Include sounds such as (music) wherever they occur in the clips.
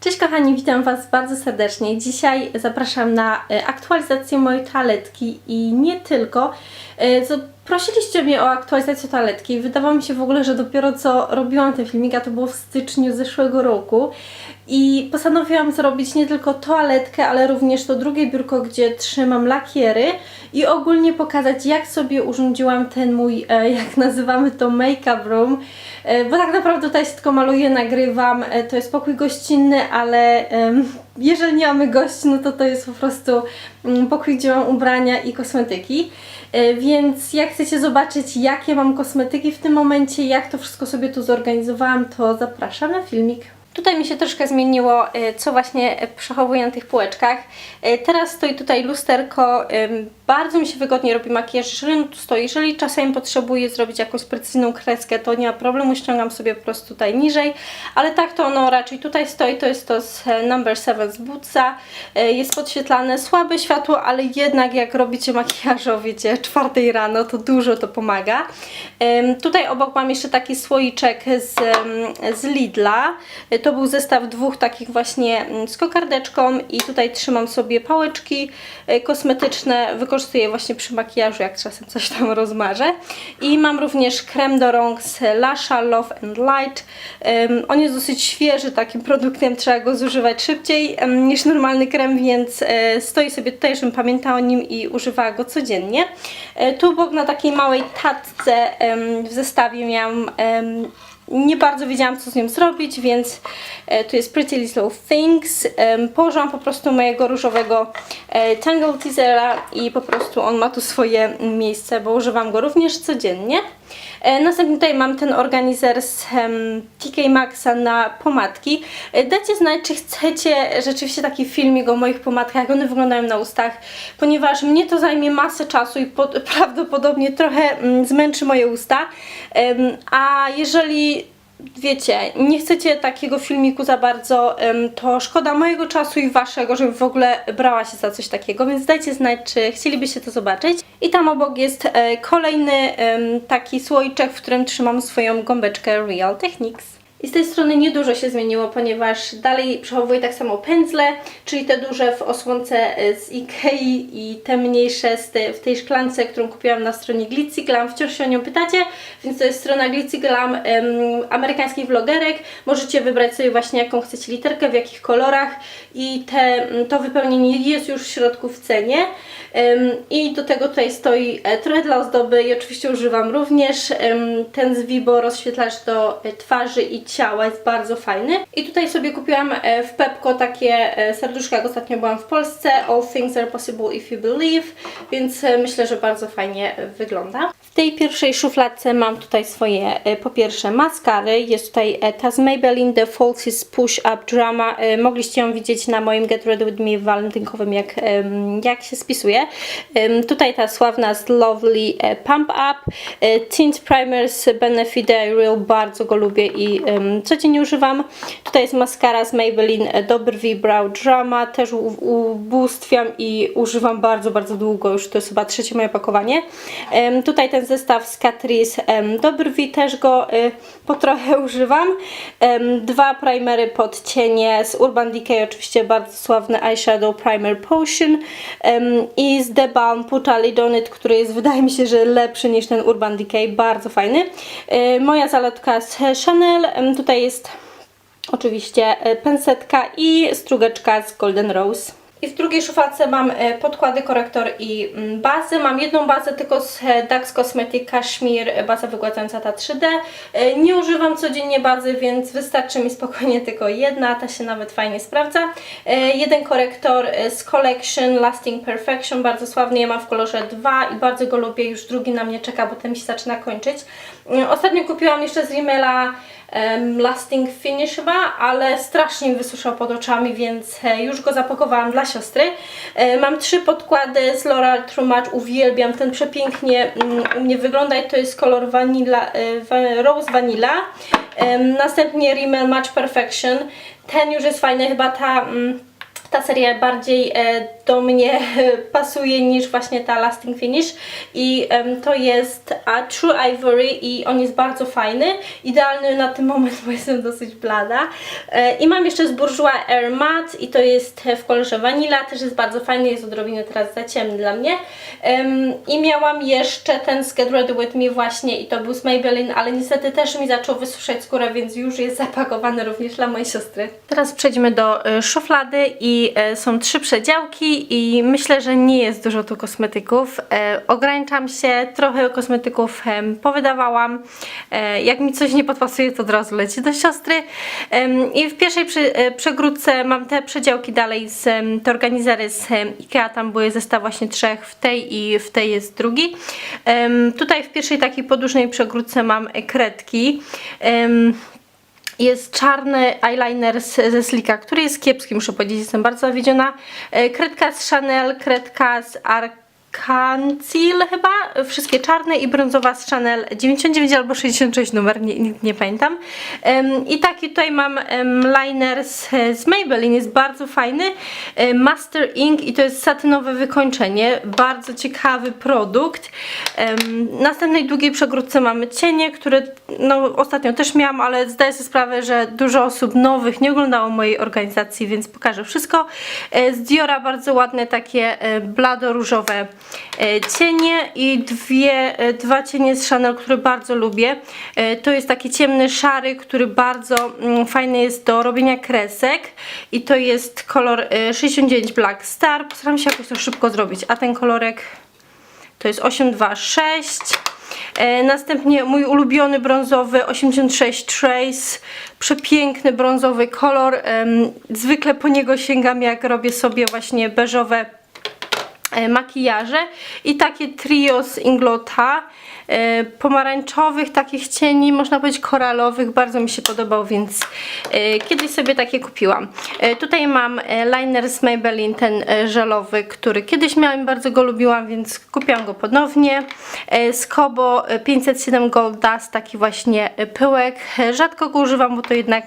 Cześć kochani, witam Was bardzo serdecznie. Dzisiaj zapraszam na e, aktualizację mojej toaletki i nie tylko. Prosiliście mnie o aktualizację toaletki. Wydawało mi się w ogóle, że dopiero co robiłam ten filmik, a to było w styczniu zeszłego roku. I postanowiłam zrobić nie tylko toaletkę, ale również to drugie biurko, gdzie trzymam lakiery i ogólnie pokazać, jak sobie urządziłam ten mój, e, jak nazywamy to, make-up room. E, Bo tak naprawdę tutaj się tylko maluję, nagrywam. E, To jest pokój gościnny, ale jeżeli nie mamy gości, no to to jest po prostu mm, pokój, gdzie mam ubrania i kosmetyki. E, Więc jak chcecie zobaczyć, jakie mam kosmetyki w tym momencie, jak to wszystko sobie tu zorganizowałam, to zapraszam na filmik. Tutaj mi się troszkę zmieniło, e, co właśnie e, przechowuję na tych półeczkach. E, Teraz stoi tutaj lusterko. Bardzo mi się wygodnie robi makijaż, jeżeli on tu stoi. Jeżeli czasem potrzebuję zrobić jakąś precyzyjną kreskę, to nie ma problemu, ściągam sobie po prostu tutaj niżej. Ale tak to ono raczej tutaj stoi. To jest to z Number 7 z Bootsa. Jest podświetlane słabe światło, ale jednak jak robicie makijaż o wiecie, czwartej rano, to dużo to pomaga. Tutaj obok mam jeszcze taki słoiczek z, z Lidla. To był zestaw dwóch takich właśnie mm, z kokardeczką i tutaj trzymam sobie pałeczki e, kosmetyczne. Wykorzystuję właśnie przy makijażu, jak czasem coś tam (laughs) rozmarzę. I mam również krem do rąk z Lasha Love and Light. On jest dosyć świeży takim produktem, trzeba go zużywać szybciej niż normalny krem, więc e, stoi sobie tutaj, żebym pamiętała o nim i używała go codziennie. E, Tu obok na takiej małej tatce w zestawie miałam nie bardzo wiedziałam, co z nią zrobić, więc e, tu jest Pretty Little Things. Położyłam po prostu mojego różowego e, Tangle Teasera i po prostu on ma tu swoje miejsce, bo używam go również codziennie. E, następnie tutaj mam ten organizer z TK Maxa na pomadki. E, dajcie znać, czy chcecie rzeczywiście taki filmik o moich pomadkach, jak one wyglądają na ustach, ponieważ mnie to zajmie masę czasu i pod, (laughs) prawdopodobnie trochę mm, zmęczy moje usta. A jeżeli wiecie, nie chcecie takiego filmiku za bardzo, to szkoda mojego czasu i waszego, żebym w ogóle brała się za coś takiego, więc dajcie znać, czy chcielibyście to zobaczyć. I tam obok jest e, kolejny taki słoiczek, w którym trzymam swoją gąbeczkę Real Techniques. I z tej strony niedużo się zmieniło, ponieważ dalej przechowuję tak samo pędzle, czyli te duże w osłonce e, z Ikei i te mniejsze te, w tej szklance, którą kupiłam na stronie Glitzy Glam. Wciąż się o nią pytacie, więc to jest strona Glitzy Glam em, amerykańskich vlogerek. Możecie wybrać sobie właśnie jaką chcecie literkę, w jakich kolorach i te, to wypełnienie jest już w środku w cenie. Em, I do tego tutaj stoi e, trochę dla ozdoby i oczywiście używam również em, ten z Vibo rozświetlacz do e, twarzy i ciała, jest bardzo fajny. I tutaj sobie kupiłam e, w Pepko takie e, serduszka, jak ostatnio byłam w Polsce, All Things Are Possible If You Believe, więc e, myślę, że bardzo fajnie wygląda. W tej pierwszej szufladce mam tutaj swoje po pierwsze maskary, jest tutaj ta z Maybelline The Falsies Push Up Drama, mogliście ją widzieć na moim Get Ready With Me walentynkowym, jak, jak się spisuje. Tutaj ta sławna z Lovely Pump Up, Tint Primer z Benefit Real, bardzo go lubię i codziennie używam. Tutaj jest maskara z Maybelline e, do brwi Brow Drama, też ubóstwiam i używam bardzo, bardzo długo, już to jest chyba trzecie moje opakowanie. Em, Tutaj ten zestaw z Catrice do brwi, też go e, po trochę (laughs) używam. Dwa primery pod cienie z Urban Decay, oczywiście bardzo sławny eyeshadow primer Potion i z The Balm Puta Donut, który jest (laughs) wydaje mi się, że lepszy niż ten Urban Decay, bardzo fajny. E, Moja zalotka z Chanel, tutaj jest oczywiście e, pensetka i strugeczka z Golden Rose. I w drugiej szufladce mam e, podkłady, korektor i mm, bazę. Mam jedną bazę tylko z e, Dax Cosmetic Cashmere, e, baza wygładzająca ta 3D. E, Nie używam codziennie bazy, więc wystarczy mi spokojnie (laughs) tylko jedna, ta się nawet fajnie sprawdza. Jeden korektor z Collection Lasting Perfection, bardzo sławny, ja mam w kolorze 2 i bardzo go lubię, już drugi na mnie czeka, bo ten mi się zaczyna kończyć. Ostatnio kupiłam jeszcze z Rimmela Lasting Finish chyba, ale strasznie mi pod oczami, więc e, już go zapakowałam dla siostry. E, Mam trzy podkłady z L'Oreal True Match, uwielbiam, ten przepięknie mm, u mnie wygląda i to jest kolor vanilla, e, Rose Vanilla. Następnie Rimmel Match Perfection, ten już jest fajny, chyba ta... ta seria bardziej e, do mnie (laughs) pasuje niż właśnie ta Lasting Finish. I to jest True Ivory i on jest bardzo fajny, idealny na ten moment, (laughs) bo jestem dosyć blada. E, i mam jeszcze z Bourjois Air Matte i to jest w kolorze Vanilla, też jest bardzo fajny, jest odrobinę teraz za ciemny dla mnie. I miałam jeszcze ten z Get Ready With Me właśnie i to był z Maybelline, ale niestety też mi zaczął wysuszać skórę, więc już jest zapakowany również dla mojej siostry. Teraz przejdźmy do e, szuflady i e, są trzy przedziałki i myślę, że nie jest dużo tu kosmetyków. E, ograniczam się, trochę kosmetyków powydawałam. E, jak mi coś nie podpasuje, to od razu leci do siostry. I w pierwszej przegródce mam te przedziałki dalej z te organizery z Ikea, tam były zestaw właśnie trzech, w tej i w tej jest drugi. Tutaj w pierwszej takiej podłużnej przegródce mam kredki. Jest czarny eyeliner ze Slika, który jest kiepski, muszę powiedzieć, jestem bardzo zawiedziona. E, Kredka z Chanel, kredka z Arkancil chyba, wszystkie czarne i brązowa z Chanel 99 albo 66 numer, nie, nie, pamiętam. Em, I taki tutaj mam em, liner z, z Maybelline, jest bardzo fajny. E, Master Ink i to jest satynowe wykończenie, bardzo ciekawy produkt. W następnej długiej przegródce mamy cienie, które no, ostatnio też miałam, ale zdaję sobie sprawę, że dużo osób nowych nie oglądało mojej organizacji, więc pokażę wszystko. E, Z Diora bardzo ładne takie e, blado-różowe e, cienie i dwie, e, dwa cienie z Chanel, które bardzo lubię. E, To jest taki ciemny szary, który bardzo mm, fajny jest do robienia kresek i to jest kolor e, 69 Black Star. Postaram się jakoś to szybko zrobić, a ten kolorek to jest 826. E, następnie mój ulubiony brązowy 86 Trace. Przepiękny brązowy kolor. Zwykle po niego sięgam jak robię sobie właśnie beżowe e, makijaże. I takie trio z Inglota e, pomarańczowych takich cieni, można powiedzieć koralowych, bardzo mi się podobał, więc e, kiedyś sobie takie kupiłam. E, tutaj mam e, liner z Maybelline, ten e, żelowy, który kiedyś miałam, bardzo go lubiłam, więc kupiłam go ponownie. E, z Kobo e, 507 Gold Dust, taki właśnie e, pyłek. E, Rzadko go używam, bo to jednak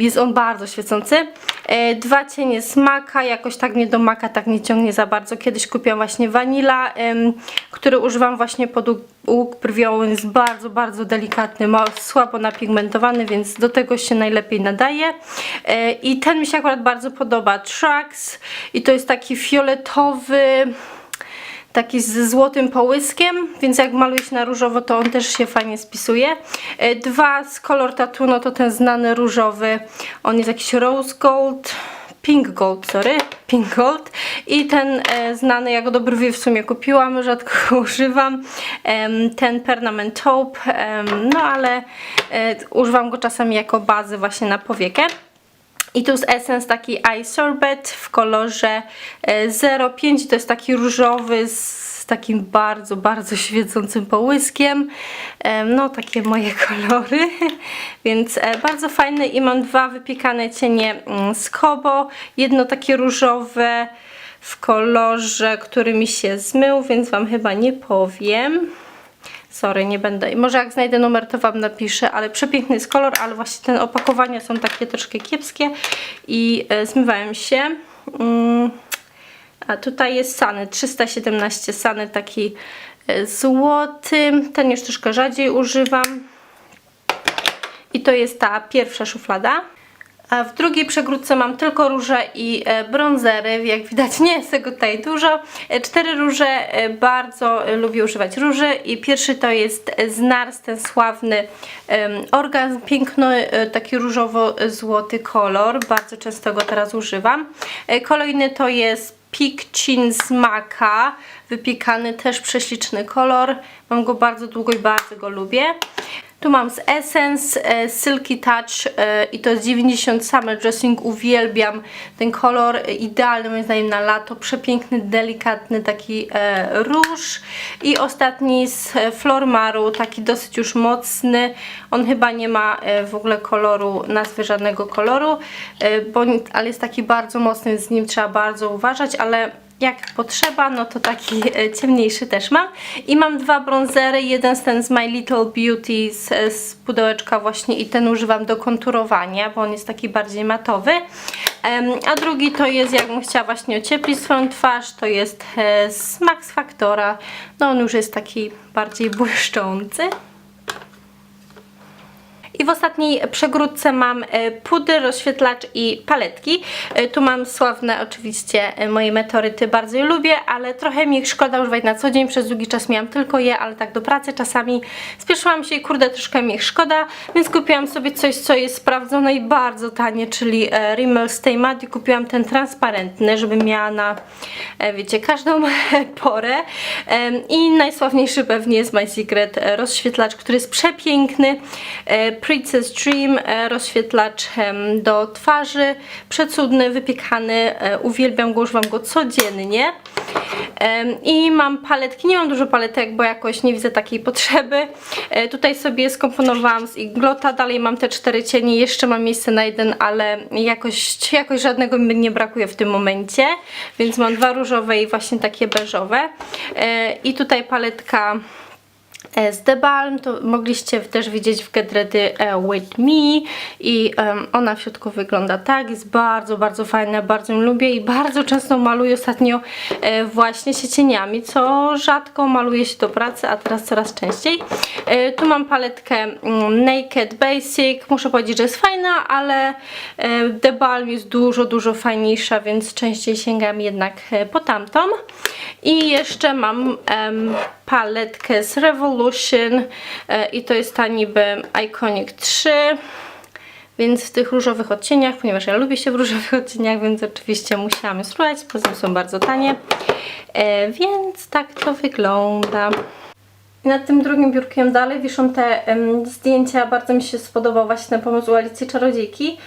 jest on bardzo świecący. E, Dwa cienie z Maka, jakoś tak mnie do Maka tak nie ciągnie za bardzo. Kiedyś kupiłam właśnie Vanilla, który używam właśnie łuk- łuk brwiowy. On jest bardzo, bardzo delikatny, słabo napigmentowany, więc do tego się najlepiej nadaje. E, I ten mi się akurat bardzo podoba. Trax i to jest taki fioletowy taki ze złotym połyskiem, więc jak maluje się na różowo, to on też się fajnie spisuje. E, Dwa z Color Tattoo, no to ten znany różowy, on jest jakiś rose gold, pink gold, sorry, pink gold i ten e, znany, ja go w sumie kupiłam, rzadko go (laughs) używam, Em, ten permanent taupe, em, no ale e, używam go czasami jako bazy właśnie na powiekę. I tu jest Essence taki Eye Sorbet w kolorze e, 05. To jest taki różowy z takim bardzo, bardzo świecącym połyskiem. No, takie moje (laughs) kolory. Więc e, bardzo fajny i mam dwa wypiekane cienie mm, z Kobo. Jedno takie różowe w kolorze, który mi się zmył, więc Wam chyba nie powiem. Sorry, nie będę. Może jak znajdę numer, to Wam napiszę, ale przepiękny jest kolor, ale właśnie te opakowania są takie troszkę kiepskie i e, zmywają się. Mm. A tutaj jest Sany, 317 Sany, taki e, złoty. Ten już troszkę rzadziej używam. I to jest ta pierwsza szuflada. A w drugiej przegródce mam tylko róże i e, brązery. Jak widać nie jest tego tutaj dużo. E, Cztery róże, bardzo lubię używać róży i pierwszy to jest z NARS, ten sławny em, orgazm, piękny taki różowo-złoty kolor. Bardzo często go teraz używam. Kolejny to jest Peak Chin z Maka, wypiekany, też prześliczny kolor. Mam go bardzo długo i bardzo go lubię. Tu mam z Essence e, Silky Touch e, i to jest 90 Summer Dressing. Uwielbiam ten kolor, e, idealny moim zdaniem na lato. Przepiękny, delikatny taki róż. I ostatni z Flormaru, taki dosyć już mocny. On chyba nie ma w ogóle koloru, nazwy żadnego koloru, bo, ale jest taki bardzo mocny, z nim trzeba bardzo uważać, ale jak potrzeba, no to taki e, ciemniejszy też mam. I mam dwa bronzery, jeden z ten z My Little Beauty z, z pudełeczka właśnie i ten używam do konturowania, bo on jest taki bardziej matowy. A drugi to jest, jakbym chciała właśnie ocieplić swoją twarz, to jest e, z Max Factora. No on już jest taki bardziej błyszczący. I w ostatniej przegródce mam e, puder, rozświetlacz i paletki. E, Tu mam sławne oczywiście e, moje meteoryty, bardzo je lubię, ale trochę mi ich szkoda używać na co dzień. Przez długi czas miałam tylko je, ale tak do pracy czasami spieszyłam się i kurde troszkę mi ich szkoda, więc kupiłam sobie coś, co jest sprawdzone i bardzo tanie, czyli Rimmel Stay Matte i kupiłam ten transparentny, żeby miała na, wiecie, każdą (laughs) porę. I najsławniejszy pewnie jest My Secret rozświetlacz, który jest przepiękny. Princess Dream e, rozświetlacz do twarzy, przecudny, wypiekany, e, uwielbiam go, używam go codziennie. I mam paletki, nie mam dużo paletek, bo jakoś nie widzę takiej potrzeby. E, Tutaj sobie skomponowałam z Iglota, dalej mam te cztery cienie, jeszcze mam miejsce na jeden, ale jakoś, jakoś żadnego mi nie brakuje w tym momencie, więc mam dwa różowe i właśnie takie beżowe. I tutaj paletka z The Balm, to mogliście też widzieć w Get Ready e, With Me i em, ona w środku wygląda tak, jest bardzo, bardzo fajna, bardzo ją lubię i bardzo często maluję ostatnio e, właśnie się cieniami, co rzadko maluję się do pracy, a teraz coraz częściej. E, tu mam paletkę mm, Naked Basic, muszę powiedzieć, że jest fajna, ale e, The Balm jest dużo, dużo fajniejsza, więc częściej sięgam jednak e, po tamtą. I jeszcze mam paletkę z Revolution e, i to jest ta niby Iconic 3 więc w tych różowych odcieniach, ponieważ ja lubię się w różowych odcieniach, więc oczywiście musiałam spróbować, poza tym są bardzo tanie, e, więc tak to wygląda. Nad tym drugim biurkiem dalej wiszą te zdjęcia, bardzo mi się spodobał właśnie ten pomysł Alicji Czarodziejki,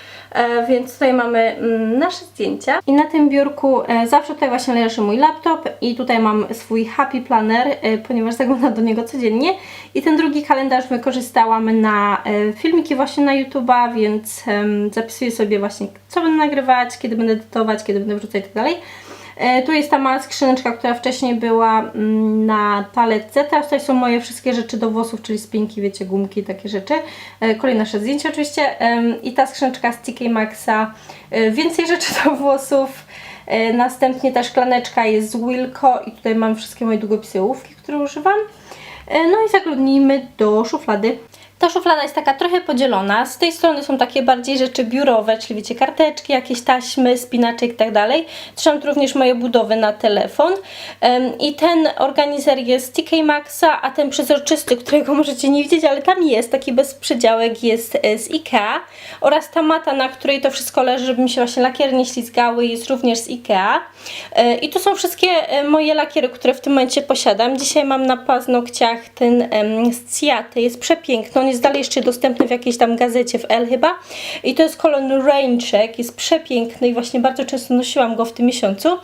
więc tutaj mamy mm, nasze zdjęcia. I na tym biurku e, zawsze tutaj właśnie leży mój laptop i tutaj mam swój Happy Planner, e, ponieważ zaglądam do niego codziennie. I ten drugi kalendarz wykorzystałam na e, filmiki właśnie na YouTube'a, więc zapisuję sobie właśnie co będę nagrywać, kiedy będę edytować, kiedy będę wrzucać itd. E, Tu jest ta mała skrzyneczka, która wcześniej była mm, na paletce. Teraz tutaj są moje wszystkie rzeczy do włosów, czyli spinki, wiecie, gumki, takie rzeczy. E, Kolejne nasze zdjęcia oczywiście. I ta skrzyneczka z TK Maxa. E, Więcej rzeczy do włosów. Następnie ta szklaneczka jest z Wilco i tutaj mam wszystkie moje długopisy ołówki, które używam. No i zaglądnijmy do szuflady. Ta szuflada jest taka trochę podzielona. Z tej strony są takie bardziej rzeczy biurowe, czyli wiecie, karteczki, jakieś taśmy, spinaczek i tak dalej. Trzymam tu również moje budowy na telefon. I ten organizer jest TK Maxa, a ten przezroczysty, którego (laughs) możecie nie widzieć, ale tam jest, taki bezprzydziałek jest e, z IKEA. Oraz ta mata, na której to wszystko leży, żeby mi się właśnie lakiery nie ślizgały, jest również z IKEA. E, I to są wszystkie e, moje lakiery, które w tym momencie posiadam. Dzisiaj mam na paznokciach ten z Ciaty, jest przepiękny. Jest dalej jeszcze dostępny w jakiejś tam gazecie w L chyba. I to jest kolor Raincheck, jest przepiękny i właśnie bardzo często nosiłam go w tym miesiącu.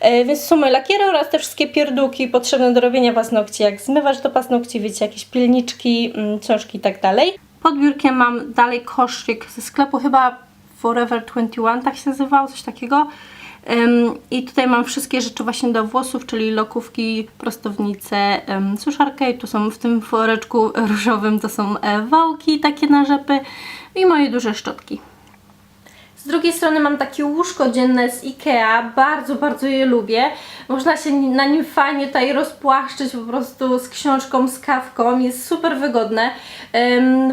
E, więc są moje lakiery oraz te wszystkie pierdółki potrzebne do robienia paznokci, jak zmywacz do paznokci, wiecie, jakieś pilniczki, mm, książki i tak dalej. Pod biurkiem mam dalej koszyk ze sklepu, chyba Forever 21, tak się nazywało, coś takiego. I tutaj mam wszystkie rzeczy właśnie do włosów, czyli lokówki, prostownice, suszarkę i tu są w tym woreczku (laughs) różowym to są e, wałki takie na rzepy i moje duże szczotki. Z drugiej strony mam takie łóżko dzienne z Ikea, bardzo, bardzo je lubię. Można się na nim fajnie tutaj rozpłaszczyć po prostu z książką, z kawką, jest super wygodne.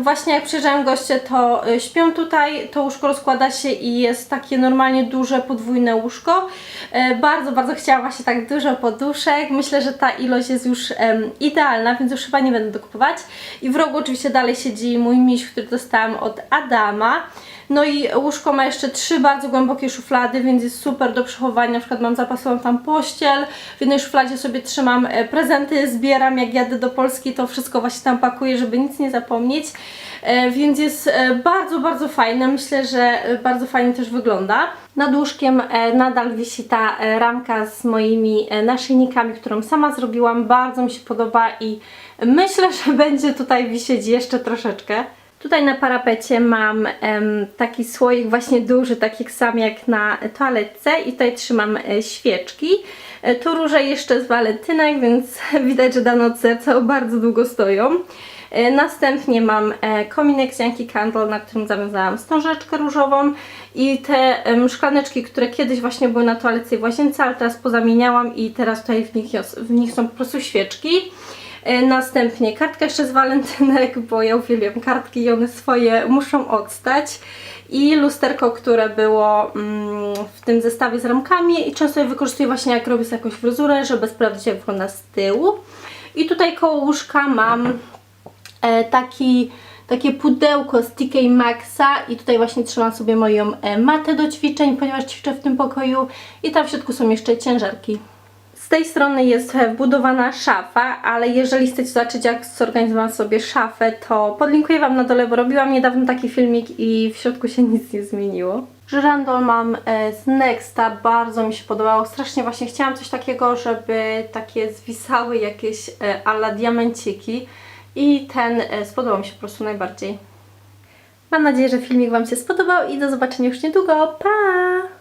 Właśnie jak przyjeżdżają goście, to y, śpią tutaj, to łóżko rozkłada się i jest takie normalnie duże, podwójne łóżko. Y, bardzo, bardzo chciałam właśnie tak dużo poduszek. Myślę, że ta ilość jest już idealna, więc już chyba nie będę dokupować. I w rogu oczywiście dalej siedzi mój miś, który dostałam od Adama. No i łóżko ma jeszcze trzy bardzo głębokie szuflady, więc jest super do przechowania. Na przykład mam zapasową tam pościel, w jednej szufladzie sobie trzymam e, prezenty, zbieram jak jadę do Polski, to wszystko właśnie tam pakuję, żeby nic nie zapomnieć. E, Więc jest e, bardzo, bardzo fajne. Myślę, że bardzo fajnie też wygląda. Nad łóżkiem nadal wisi ta ramka z moimi naszyjnikami, którą sama zrobiłam. Bardzo mi się podoba i myślę, (laughs) że będzie tutaj wisieć jeszcze troszeczkę. Tutaj na parapecie mam taki słoik właśnie duży, taki sam jak na toaletce i tutaj trzymam e, świeczki. E, tu róże jeszcze z walentynek, więc (laughs) widać, że dane od serca bardzo długo stoją. E, Następnie mam kominek z Yankee Candle, na którym zawiązałam wstążeczkę różową i te szklaneczki, które kiedyś właśnie były na toalecie i w łazience, ale teraz pozamieniałam i teraz tutaj w nich, w nich są po prostu świeczki. E, Następnie kartka jeszcze z walentynek, bo ja uwielbiam kartki i one swoje muszą odstać. I lusterko, które było mm, w tym zestawie z ramkami i często je wykorzystuję właśnie jak robię jakąś fryzurę, żeby sprawdzić jak wygląda z tyłu. I tutaj koło łóżka mam e, taki, takie pudełko z TK Maxa i tutaj właśnie trzymam sobie moją e, matę do ćwiczeń, ponieważ ćwiczę w tym pokoju i tam w środku są jeszcze ciężarki. Z tej strony jest wbudowana szafa, ale jeżeli chcecie zobaczyć jak zorganizowałam sobie szafę, to podlinkuję Wam na dole, bo robiłam niedawno taki filmik i w środku się nic nie zmieniło. Żyrandol mam e, z Nexta, bardzo mi się podobało, strasznie właśnie chciałam coś takiego, żeby takie zwisały jakieś e, ala diamenciki i ten e, spodobał mi się po prostu najbardziej. Mam nadzieję, że filmik Wam się spodobał i do zobaczenia już niedługo. Pa!